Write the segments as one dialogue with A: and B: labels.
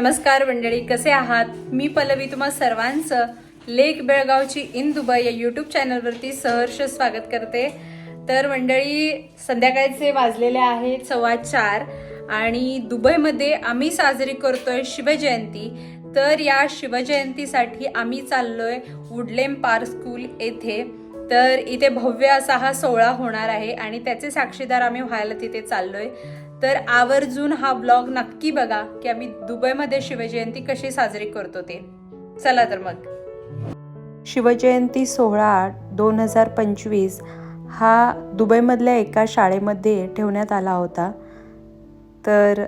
A: नमस्कार मंडळी कसे आहात? मी पल्लवी तुम्हा सर्वांचं लेक बेळगावची इन दुबई या यूट्यूब चॅनलवरती सहर्ष स्वागत करते. तर मंडळी संध्याकाळचे वाजलेले आहेत सव्वा चार आणि दुबईमध्ये आम्ही साजरी करतोय शिवजयंती. तर या शिवजयंतीसाठी आम्ही चाललोय वुडलेम पार्क स्कूल येथे. तर इथे भव्य असा हा सोहळा होणार आहे आणि त्याचे साक्षीदार आम्ही व्हायला तिथे चाललोय. तर आवर्जून हा ब्लॉग नक्की बघा की आम्ही दुबईमध्ये शिवजयंती कशी साजरी करतो ते. चला तर मग. शिवजयंती सोहळा दोन हजार पंचवीस हा दुबईमधल्या एका शाळेमध्ये ठेवण्यात आला होता. तर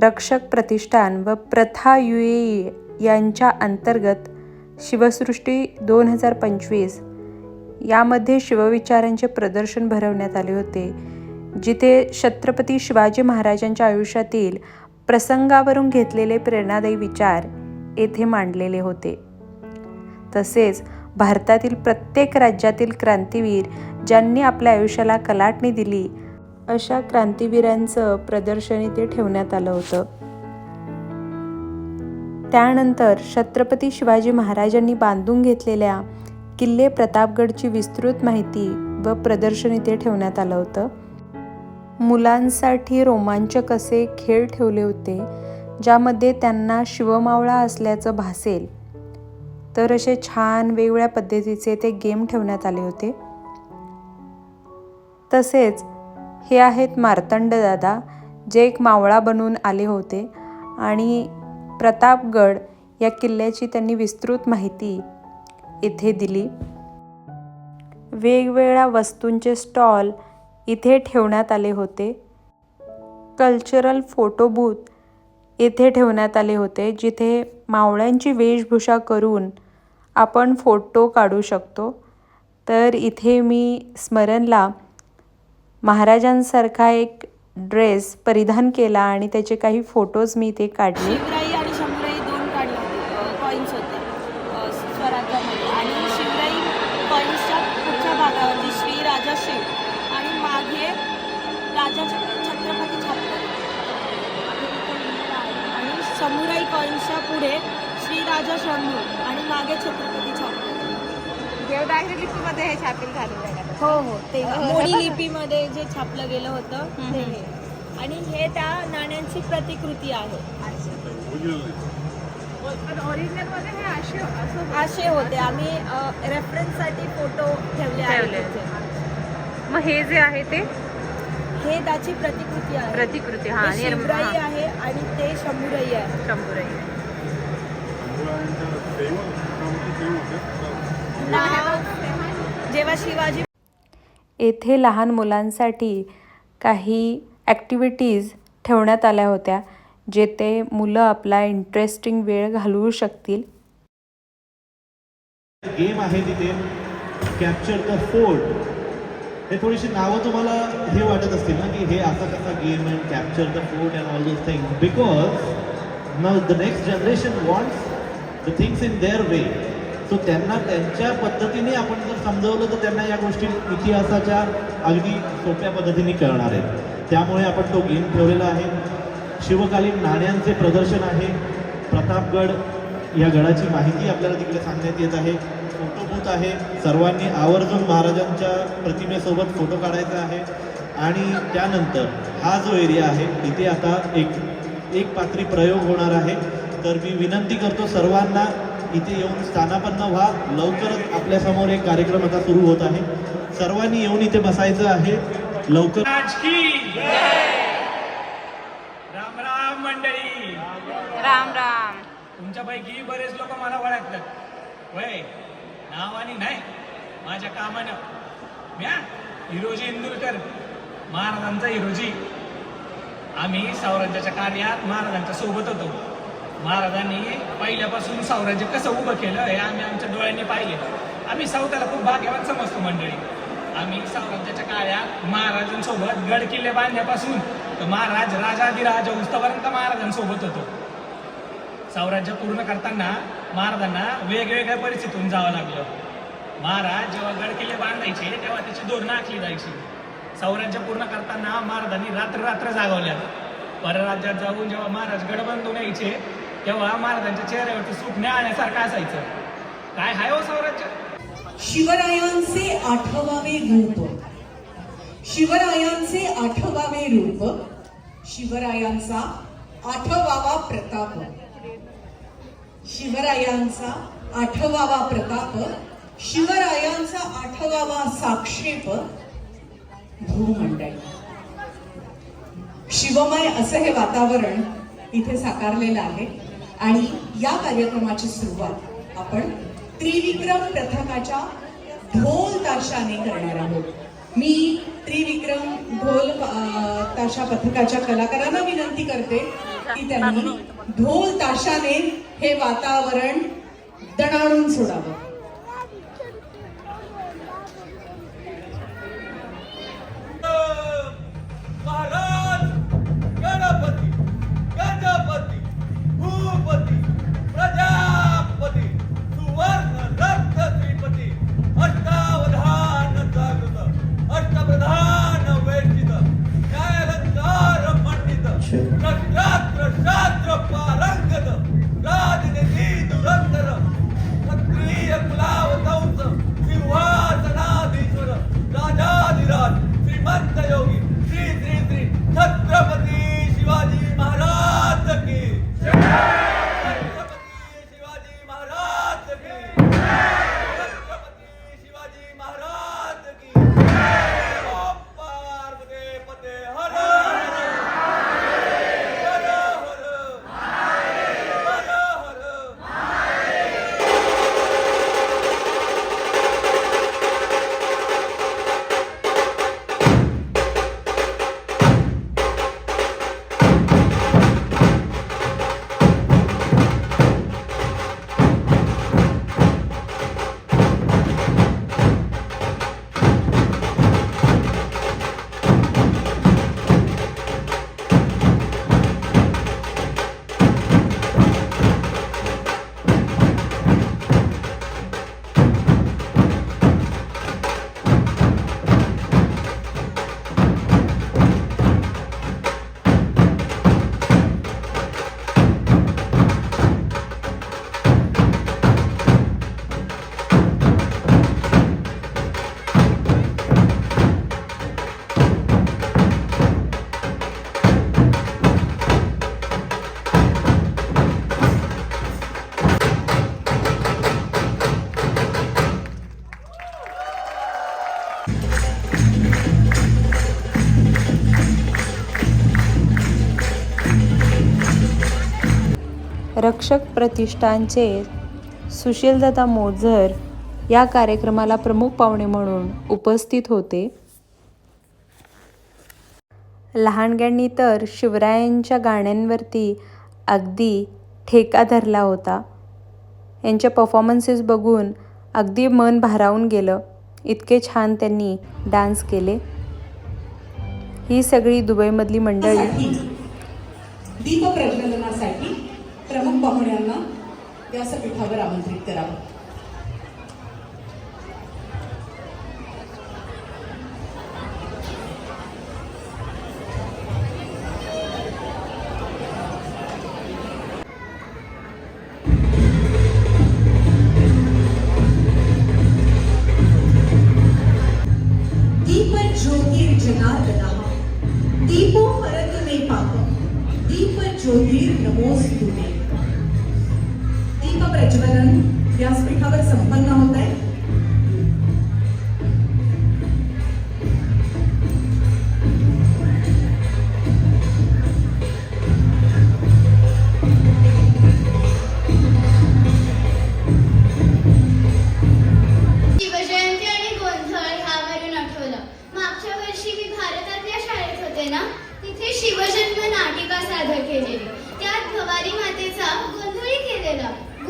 A: रक्षक प्रतिष्ठान व प्रथा यू ए यांच्या अंतर्गत शिवसृष्टी दोन हजार पंचवीस यामध्ये शिवविचारांचे प्रदर्शन भरवण्यात आले होते. जिथे छत्रपती शिवाजी महाराजांच्या आयुष्यातील प्रसंगावरून घेतलेले प्रेरणादायी विचार येथे मांडलेले होते. तसेच भारतातील प्रत्येक राज्यातील क्रांतीवीर ज्यांनी आपल्या आयुष्याला कलाटणी दिली अशा क्रांतीवीरांचं प्रदर्शन इथे ठेवण्यात आलं होतं. त्यानंतर छत्रपती शिवाजी महाराजांनी बांधून घेतलेल्या किल्ले प्रतापगडची विस्तृत माहिती व प्रदर्शन इथे ठेवण्यात आलं होतं. मुलांसाठी रोमांचक असे खेळ ठेवले होते ज्यामध्ये त्यांना शिवमावळा असल्याचं भासेल. तर असे छान वेगवेगळ्या पद्धतीचे ते गेम ठेवण्यात आले होते. तसेच हे आहेत मार्तंड दादा जे एक मावळा बनवून आले होते आणि प्रतापगड या किल्ल्याची त्यांनी विस्तृत माहिती येथे दिली. वेगवेगळ्या वस्तूंचे स्टॉल इथे ठेवण्यात आले होते. कल्चरल फोटो बूथ येथे ठेवण्यात आले होते जिथे मावळ्यांची वेशभूषा करून आपण फोटो काढू शकतो. तर इथे मी स्मरणला महाराजांसारखा एक ड्रेस परिधान केला आणि त्याचे काही फोटोज मी इथे काढले.
B: कॉईन्सच्या पुढे श्री राजा शंभू आणि मागे छत्रपती छापले
C: देवदागरी लिपीमध्ये हे छापील झालेलं?
B: हो हो ते मोडी लिपीमध्ये जे छापलं गेलं होतं ते हे. आणि हे त्या नाण्यांची प्रतिकृती आहे.
C: हे असे
B: होते. आम्ही रेफरन्ससाठी फोटो ठेवले.
A: मग हे जे आहे ते?
B: हे त्याची प्रतिकृती आहे.
A: प्रतिकृती
B: हे शिवराई आहे आणि ते शंभूराई आहे. नाव जेव्हा शिवाजी
A: येथे लहान मुलांसाठी काही ॲक्टिव्हिटीज ठेवण्यात आल्या होत्या जेथे मुलं आपला इंटरेस्टिंग वेळ घालवू शकतील.
D: गेम आहे तिथे. कॅप्चर द फोर्ट हे थोडीशी नावं तुम्हाला हे वाटत असतील ना की हे असा कसा game and capture the fort and all those thing because now the next generation wants the things in their way so त्यांना त्यांच्या पद्धतीने आपण जर समजवलं तर त्यांना या गोष्टी इतिहासाच्या अगदी सोप्या पद्धतीने कळणार आहेत. त्यामुळे आपण तो गेम ठेवलेला आहे. शिवकालीन नाण्यांचे प्रदर्शन आहे. प्रतापगड या गडाची माहिती आपल्याला तिकडे सांगण्यात येत आहे. बूथ आहे. सर्वांनी आवर्जून महाराजांच्या प्रतिमेसोबत फोटो काढायचा आहे. आणि त्यानंतर हा जो एरिया आहे इथे आता एक एक पात्री प्रयोग होणार आहे. तर मी विनंती करतो सर्वांना इथे येऊन स्थानापन्न व्हा. लवकरच आपल्यासमोर एक कार्यक्रम आता सुरू होत आहे. सर्वांनी येऊन इथे बसायचं आहे. लवकर
E: राम राम मंडळी!
C: राम राम.
E: तुमच्यापैकी बरेच लोक मला ओळखतात. वय नावानी नाही माझ्या कामानं. म्या हिरोजी इंदुरकर महाराजांचा हिरोजी. आम्ही साम्राज्याच्या कार्यात महाराजांच्या सोबत होतो. महाराजांनी पहिल्यापासून साम्राज्य कसं उभं केलं हे आम्ही आमच्या डोळ्यांनी पाहिले. आम्ही सावताला खूप भाग्यवान समजतो मंडळी. आम्ही साम्राज्याच्या काळात महाराजांसोबत गड किल्ले बांधण्यापासून तर महाराज राजाधिराज उस्तपर्यंत महाराजांसोबत होतो. स्वराज्य पूर्ण करताना महाराजांना वेगवेगळ्या परिस्थितीतून जावं लागलं. महाराज जेव्हा गड किल्ले बांधायचे तेव्हा त्याची धोरणं आखली जायची. स्वराज्य पूर्ण करताना महाराजांनी रात्र रात्र जागवल्या. परराज्यात जाऊन जेव्हा महाराज गड बांधून यायचे तेव्हा महाराजांच्या चेहऱ्यावरती सुख आणण्यासारखं असायचं. काय हाय हो स्वराज्य
F: शिवरायांचे आठवावे रूप. शिवरायांचे आठवावे रूप. शिवरायांचा आठवावा प्रताप. शिवरायांचा आठवावा प्रताप शिवरायांचा आठवावा साक्षेप भूमंडळ शिवमय असं हे वातावरण इथे साकारलेलं आहे. आणि या कार्यक्रमाची सुरुवात आपण त्रिविक्रम पथकाच्या ढोल ताशाने करणार आहोत. मी त्रिविक्रम ढोल ताशा पथकाच्या कलाकारांना विनंती करते की त्यांनी ढोल ताशाने हे वातावरण दणाणून सोडावं.
A: शिक्षक प्रतिष्ठानचे सुशीलदादा मोझर या कार्यक्रमाला प्रमुख पाहुणे म्हणून उपस्थित होते. लहानग्यांनी तर शिवरायांच्या गाण्यांवरती अगदी ठेका धरला होता. यांच्या परफॉर्मन्सेस बघून अगदी मन भारावून गेलं. इतके छान त्यांनी डान्स केले. ही सगळी दुबईमधली मंडळी.
F: पाहुण्यांना व्यासपीठावर आमंत्रित करावं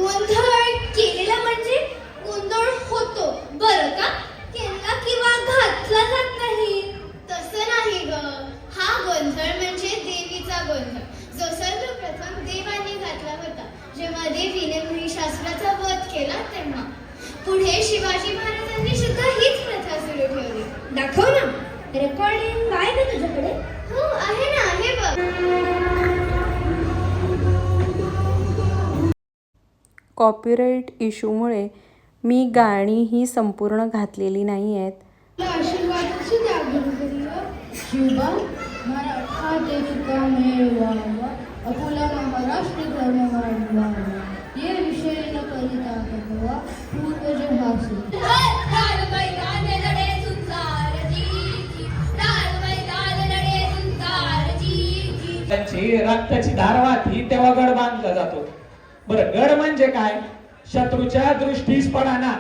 G: केलेला गोंधळ
A: कॉपीराईट इश्यूमुळे मी गाणी ही संपूर्ण घातलेली नाही आहेत.
E: रक्ताची धार वाहती तेव्हा गड बांधला जातो. बरं गड म्हणजे काय? शत्रूच्या दृष्टीस पडाना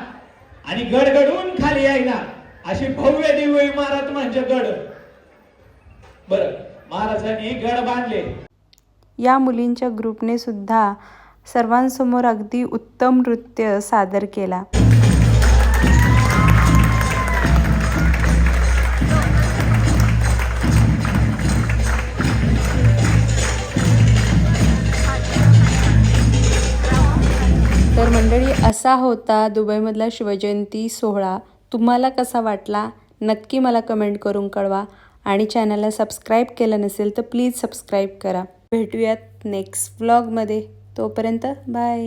E: आणि गडगडून खाली यायना अशी भव्य दिव्य इमारत म्हणजे गड. बर महाराजांनी गड बांधले.
A: या मुलींच्या ग्रुपने सुद्धा सर्वांसमोर अगदी उत्तम नृत्य सादर केला. असा होता दुबईमधला शिवजयंती सोहळा? तुम्हाला कसा वाटला? नक्की मला कमेंट करून कळवा. आणि चॅनलला सबस्क्राईब केलं नसेल तर प्लीज सबस्क्राईब करा. भेटूयात नेक्स्ट व्लॉगमध्ये. तोपर्यंत बाय.